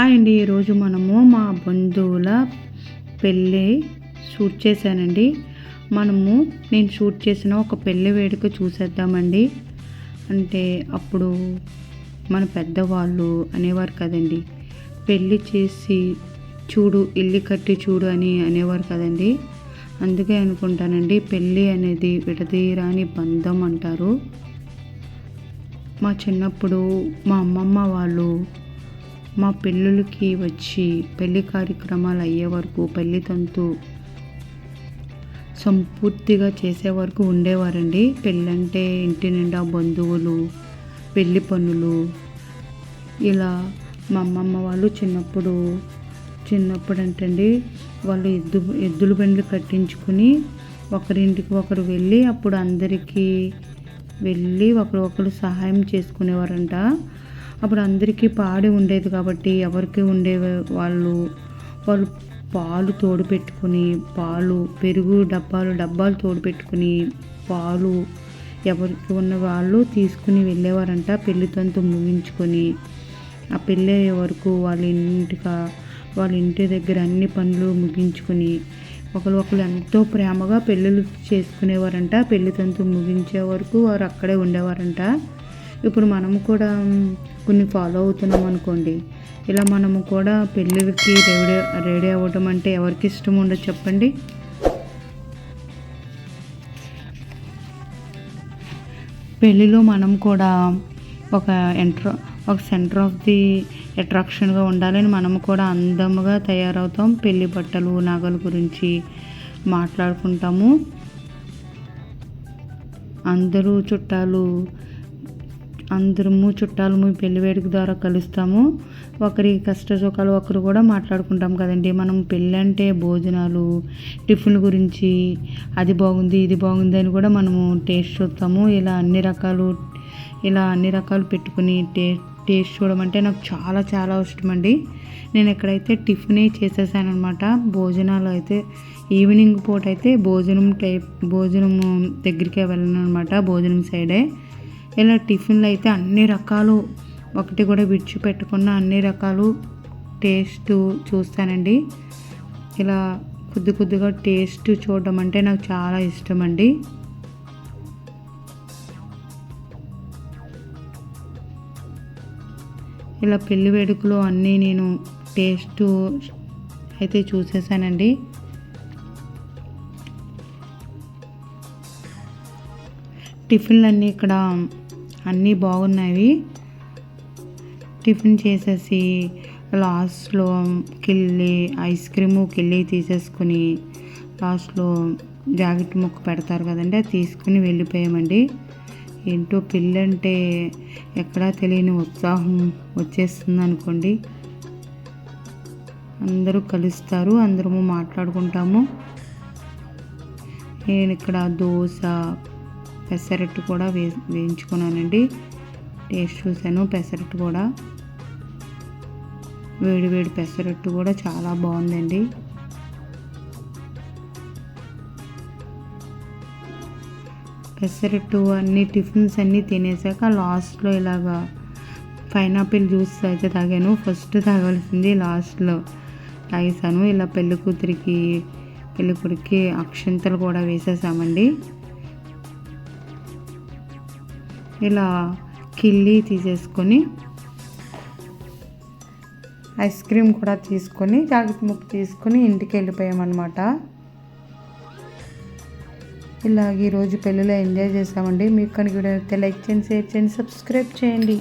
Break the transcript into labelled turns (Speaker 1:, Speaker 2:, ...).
Speaker 1: Hi అండి. ఈరోజు మనము మా బంధువుల పెళ్ళి షూట్ చేశానండి. మనము నేను షూట్ చేసిన ఒక పెళ్ళి వేడుక చూసేద్దామండి. అంటే అప్పుడు మన పెద్దవాళ్ళు అనేవారు కదండి. పెళ్ళి చేసి చూడు ఇల్లు కట్టి చూడు అని అనేవారు కదండి. అందుకే అనుకుంటానండి పెళ్ళి అనేది విడదీయరాని బంధం అంటారు. మా చిన్నప్పుడు మా అమ్మమ్మ వాళ్ళు మా పెళ్ళిళ్ళకి వచ్చి పెళ్ళి కార్యక్రమాలు అయ్యే వరకు పెళ్ళి తంతు సంపూర్తిగా చేసే వరకు ఉండేవారండి. పెళ్ళంటే ఇంటి నిండా బంధువులు పెళ్ళి పనులు. ఇలా మా అమ్మమ్మ వాళ్ళు చిన్నప్పుడు చిన్నప్పుడు అంటండి వాళ్ళు ఎద్దు ఎద్దుల బండ్లు కట్టించుకుని ఒకరింటికి ఒకరు వెళ్ళి అప్పుడు అందరికీ వెళ్ళి ఒకరు ఒకరు సహాయం చేసుకునేవారంట. అప్పుడు అందరికీ పాడి ఉండేది కాబట్టి ఎవరికి ఉండే వాళ్ళు వాళ్ళు పాలు తోడు పెట్టుకుని పాలు పెరుగు డబ్బాలు డబ్బాలు తోడు పెట్టుకుని పాలు ఎవరికి ఉన్న వాళ్ళు తీసుకుని వెళ్ళేవారంట. పెళ్ళి తంతు ముగించుకొని ఆ పెళ్ళి అయ్యే వరకు వాళ్ళ ఇంటికా వాళ్ళ ఇంటి దగ్గర అన్ని పనులు ముగించుకొని ఒకరు ఒకరు ఎంతో ప్రేమగా పెళ్ళిళ్ళు చేసుకునేవారంట. పెళ్ళి తంతు ముగించే వరకు వారు అక్కడే ఉండేవారంట. ఇప్పుడు మనము కూడా కొన్ని ఫాలో అవుతున్నాం అనుకోండి. ఇలా మనము కూడా పెళ్ళికి రెడీ రెడీ అవ్వటం అంటే ఎవరికి ఇష్టం ఉండదు చెప్పండి. పెళ్ళిలో మనం కూడా ఒక ఎంట్ర ఒక సెంటర్ ఆఫ్ ది అట్రాక్షన్గా ఉండాలని మనం కూడా అందముగా తయారవుతాం. పెళ్ళి బట్టలు నగల గురించి మాట్లాడుకుంటాము. అందరూ చుట్టాలు అందరము చుట్టాలు పెళ్ళి వేడుక ద్వారా కలుస్తాము. ఒకరి కష్ట సుఖాలు ఒకరు కూడా మాట్లాడుకుంటాం కదండి. మనం పెళ్ళి అంటే భోజనాలు టిఫిన్ గురించి అది బాగుంది ఇది బాగుంది అని కూడా మనము టేస్ట్ చూస్తాము. ఇలా అన్ని రకాలు ఇలా అన్ని రకాలు పెట్టుకుని టే టేస్ట్ చూడడం అంటే నాకు చాలా చాలా ఇష్టం అండి నేను ఎక్కడైతే టిఫినే చేసేసానమాట భోజనాలు అయితే ఈవినింగ్ పూట అయితే భోజనం టైప్ భోజనం దగ్గరికే వెళ్ళను అనమాట భోజనం సైడే. ఇలా టిఫిన్లు అయితే అన్ని రకాలు. ఒకటి కూడా విడిచిపెట్టకుండా అన్ని రకాలు టేస్ట్ చూస్తానండి. ఇలా కొద్ది కొద్దిగా టేస్ట్ చూడడం అంటే నాకు చాలా ఇష్టం అండి ఇలా పెళ్ళి వేడుకలు అన్నీ నేను టేస్ట్ అయితే చూసేసానండి. టిఫిన్లు అన్నీ ఇక్కడ అన్నీ బాగున్నాయి. టిఫిన్ చేసేసి లాస్ట్లో కిల్లి ఐస్ క్రీము కిల్లి తీసేసుకుని లాస్ట్లో జాకెట్ ముక్క పెడతారు కదండి అది తీసుకుని వెళ్ళిపోయామండి. ఏంటో పిల్లంటే ఎక్కడా తెలియని ఉత్సాహం వచ్చేస్తుంది అనుకోండి అందరూ కలుస్తారు అందరము మాట్లాడుకుంటాము. నేను ఇక్కడ దోశ పెసరట్టు కూడా వే వేయించుకున్నానండి. టేస్ట్ చూశాను పెసరట్టు కూడా. వేడి వేడి పెసరట్టు కూడా చాలా బాగుందండి. పెసరట్టు అన్ని టిఫిన్స్ అన్నీ తినేసాక లాస్ట్లో ఇలాగా పైనాపిల్ జ్యూస్ అయితే తాగాను. ఫస్ట్ తాగాల్సింది లాస్ట్లో తాగేసాను ఇలా పెళ్ళి కూతురికి పెళ్ళి కొడుక్కి అక్షంతలు కూడా వేసేసామండి. ఇలా కిల్లి తీసేసుకొని ఐస్ క్రీమ్ కూడా తీసుకొని జాకెట్ ముక్క తీసుకొని ఇంటికి వెళ్ళిపోయామన్నమాట. ఇలాగ ఈరోజు పెళ్ళిలో ఎంజాయ్ చేసామండి మీకు కనుక లైక్ చేయండి షేర్ చేయండి సబ్స్క్రైబ్ చేయండి.